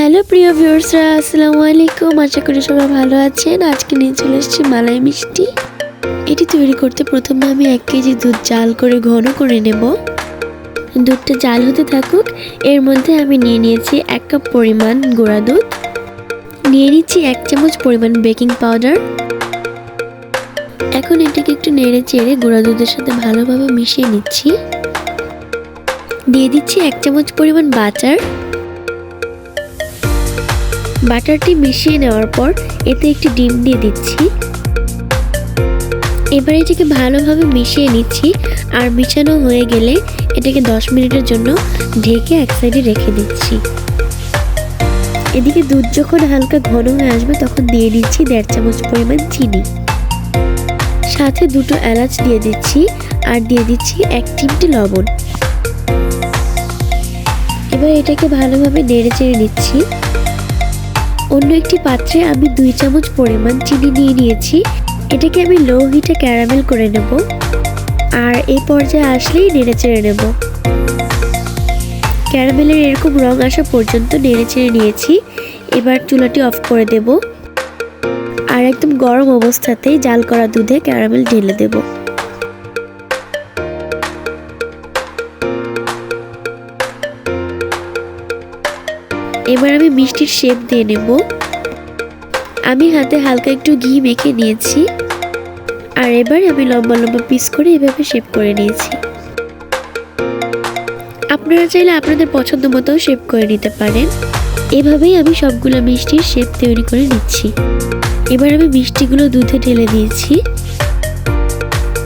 Hello প্রিয় ভিউয়ার্সরা, আসসালামু আলাইকুম। আশা করি সবাই ভালো আছেন। আজকে নিয়ে চলে এসেছি মালাই মিষ্টি। এটি তৈরি করতে প্রথমে আমি এক কেজি দুধ জাল করে ঘন করে নেব। দুধটা জাল হতে থাকুক, এর মধ্যে আমি নিয়ে নিয়েছি এক কাপ পরিমাণ গুঁড়া দুধ। নিয়ে নিচ্ছি এক চামচ পরিমাণ বেকিং পাউডার। এখন এটাকে একটু নেড়ে চেড়ে গুঁড়া দুধের সাথে ভালোভাবে মিশিয়ে নিচ্ছি। দিয়ে দিচ্ছি এক চামচ পরিমাণ বাটার। বাটারটি মিশিয়ে নেওয়ার পর এতে একটি ডিম দিয়ে দিচ্ছি। এবার এটাকে ভালোভাবে মিশিয়ে নিচ্ছি আর মিশানো হয়ে গেলে এটাকে দশ মিনিটের জন্য ঢেকে এক সাইডে রেখে দিচ্ছি। এদিকে দুধ যখন হালকা ঘন হয়ে আসবে তখন দিয়ে দিচ্ছি দেড় চামচ পরিমাণ চিনি। সাথে দুটো এলাচ দিয়ে দিচ্ছি আর দিয়ে দিচ্ছি এক চিমটি লবণ। এবার এটাকে ভালোভাবে নেড়ে চেড়ে নিচ্ছি। অন্য একটি পাত্রে আমি দুই চামচ পরিমাণ চিনি নিয়ে নিয়েছি। এটাকে আমি লো হিটে ক্যারামেল করে নেব। আর এই পর্যায়ে আসলেই নেড়ে চেড়ে নেব। ক্যারামেলের এরকম রং আসা পর্যন্ত নেড়ে চেড়ে নিয়েছি। এবার চুলাটি অফ করে দেব। আর একদম গরম অবস্থাতেই জাল করা দুধে ক্যারামেল ঢেলে দেবো। এবার আমি মিষ্টির শেপ দিয়ে নেব। আমি হাতে হালকা একটু ঘি মেখে নিয়েছি। আর এবার আমি লম্বা লম্বা পিস করে এভাবে শেপ করে নিয়েছি। আপনারা চাইলে আপনাদের পছন্দ মতো শেপ করে নিতে পারেন। এভাবেই আমি সবগুলো মিষ্টির শেপ তৈরি করে নিচ্ছি। এবার আমি মিষ্টিগুলো দুধে ঢেলে দিয়েছি।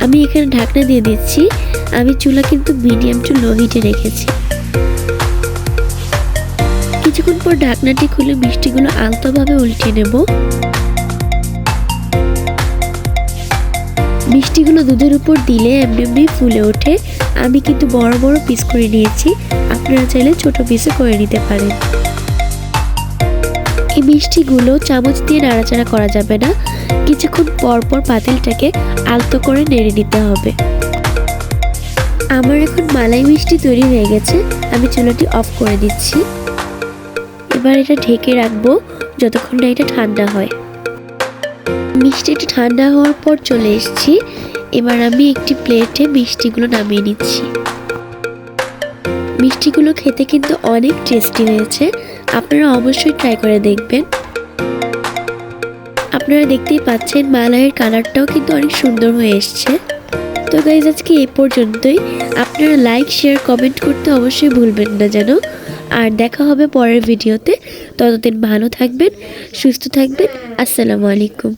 আমি এখানে ঢাকনা দিয়ে দিচ্ছি। আমি চুলা কিন্তু মিডিয়াম টু লো হিটে রেখেছি। কিছুক্ষণ পর ঢাকনাটি খুলে মিষ্টিগুলো আলতোভাবে উল্টে নেব। মিষ্টিগুলো দুধের উপর দিলে এমনি এমনি ফুলে ওঠে। আমি কিন্তু বড় বড় পিস করে নিয়েছি। আপনারা চাইলে ছোট পিসে করে নিতে পারেন। এই মিষ্টিগুলো চামচ দিয়ে নাড়াচাড়া করা যাবে না। কিছুক্ষণ পর পর পাতিলটাকে আলতো করে নেড়ে নিতে হবে। আমার এখন মালাই মিষ্টি তৈরি হয়ে গেছে। আমি চুলাটি অফ করে দিচ্ছি। এবার এটা ঢেকে রাখব যতক্ষণ না এটা ঠান্ডা হয়। মিষ্টিটা ঠান্ডা হওয়ার পর চলে এসেছি। এবার আমি একটি প্লেটে মিষ্টিগুলো নামিয়ে নিচ্ছি। মিষ্টিগুলো খেতে কিন্তু অনেক টেস্টি হয়েছে। আপনারা অবশ্যই ট্রাই করে দেখবেন। আপনারা দেখতেই পাচ্ছেন মালাইয়ের কালারটাও কিন্তু অনেক সুন্দর হয়ে এসছে। তো গাইজ আজকে এই পর্যন্তই। আপনারা লাইক শেয়ার কমেন্ট করতে অবশ্যই ভুলবেন না যেন। আর দেখা হবে পরের ভিডিওতে। ততদিন ভালো থাকবেন সুস্থ থাকবেন। আসসালামু আলাইকুম।